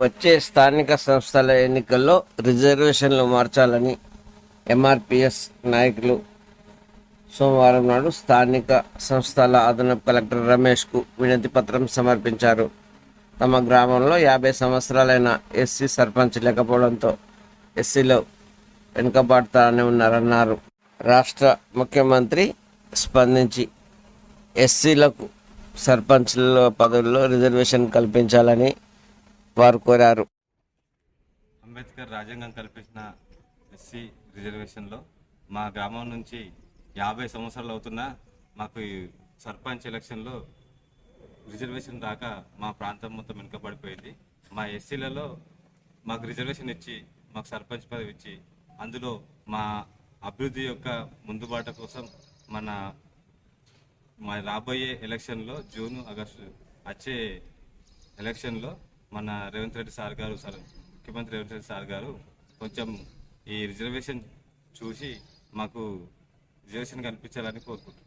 వచ్చే స్థానిక సంస్థల ఎన్నికల్లో రిజర్వేషన్లు మార్చాలని ఎంఆర్పిఎస్ నాయకులు సోమవారం నాడు స్థానిక సంస్థల అదనపు కలెక్టర్ రమేష్కు వినతి పత్రం సమర్పించారు. తమ గ్రామంలో యాభై సంవత్సరాలైన ఎస్సీ సర్పంచ్ లేకపోవడంతో ఎస్సీలో వెనుకబాటుతారని ఉన్నారన్నారు. రాష్ట్ర ముఖ్యమంత్రి స్పందించి ఎస్సీలకు సర్పంచ్ల పదవుల్లో రిజర్వేషన్ కల్పించాలని వారు కోరారు. అంబేద్కర్ రాజ్యాంగం కల్పించిన ఎస్సీ రిజర్వేషన్లో మా గ్రామం నుంచి యాభై సంవత్సరాలు అవుతున్నా మాకు ఈ సర్పంచ్ ఎలక్షన్లో రిజర్వేషన్ రాక మా ప్రాంతం మొత్తం వెనుకబడిపోయింది. మా ఎస్సీలలో మాకు రిజర్వేషన్ ఇచ్చి మాకు సర్పంచ్ పదవి ఇచ్చి అందులో మా అభివృద్ధి యొక్క ముందుబాట కోసం మన మా రాబోయే ఎలక్షన్లో జూన్ ఆగస్టు వచ్చే ఎలక్షన్లో మన రేవంత్ రెడ్డి సార్ గారు సార్ ముఖ్యమంత్రి రేవంత్ రెడ్డి సార్ గారు కొంచెం ఈ రిజర్వేషన్ చూసి మాకు రిజర్వేషన్ కల్పించాలని కోరుకుంటున్నాం.